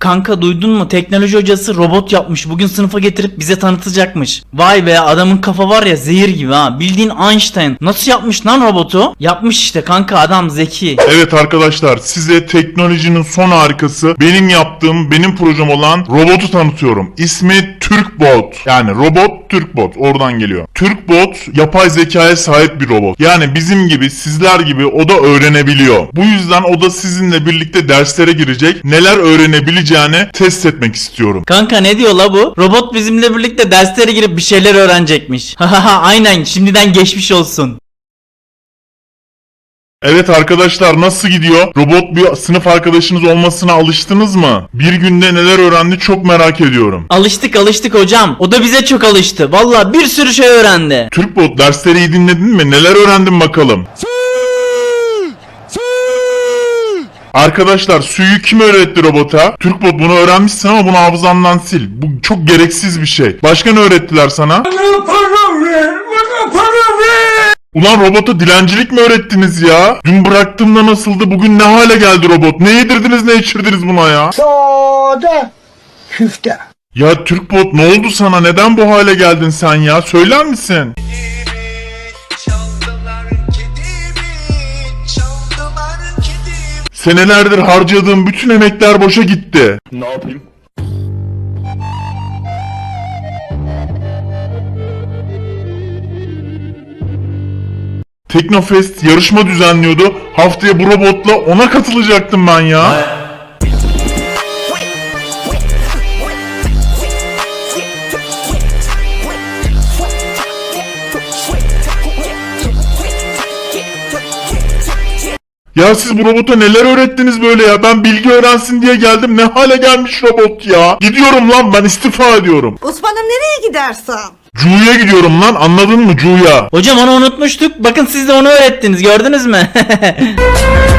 Kanka duydun mu? Teknoloji hocası robot yapmış. Bugün sınıfa getirip bize tanıtacakmış. Vay be adamın kafa var ya zehir gibi ha. Bildiğin Einstein. Nasıl yapmış lan robotu? Yapmış işte kanka adam zeki. Evet arkadaşlar size teknolojinin son harikası benim yaptığım benim projem olan robotu tanıtıyorum. İsmi Türkbot. Yani robot Türkbot oradan geliyor. Türkbot yapay zekaya sahip bir robot. Yani bizim gibi sizler gibi o da öğrenebiliyor. Bu yüzden o da sizinle birlikte derslere girecek. Neler öğrenebileceğini test etmek istiyorum. Kanka ne diyor la bu? Robot bizimle birlikte derslere girip bir şeyler öğrenecekmiş. Hahaha aynen şimdiden geçmiş olsun. Evet arkadaşlar nasıl gidiyor? Robot bir sınıf arkadaşınız olmasına alıştınız mı? Bir günde neler öğrendi çok merak ediyorum. Alıştık alıştık hocam. O da bize çok alıştı. Valla bir sürü şey öğrendi. Türkbot dersleri iyi dinledin mi? Neler öğrendin bakalım? Arkadaşlar suyu kim öğretti robota? Türkbot bunu öğrenmişsin ama bunu hafızandan sil. Bu çok gereksiz bir şey. Başka ne öğrettiler sana? Ulan robota dilencilik mi öğrettiniz ya? Dün bıraktığımda nasıldı? Bugün ne hale geldi robot? Ne yedirdiniz ne içirdiniz buna ya? Sade küfte. Ya Türkbot ne oldu sana? Neden bu hale geldin sen ya? Söyler misin? Senelerdir harcadığım bütün emekler boşa gitti. Teknofest yarışma düzenliyordu. Haftaya bu robotla ona katılacaktım ben ya. Ya siz bu robota neler öğrettiniz böyle ya? Ben bilgi öğrensin diye geldim. Ne hale gelmiş robot ya? Gidiyorum lan ben istifa ediyorum. Osman'ım nereye gidersen? Cu'ya gidiyorum lan anladın mı Cu'ya? Hocam onu unutmuştuk. Bakın siz de onu öğrettiniz gördünüz mü?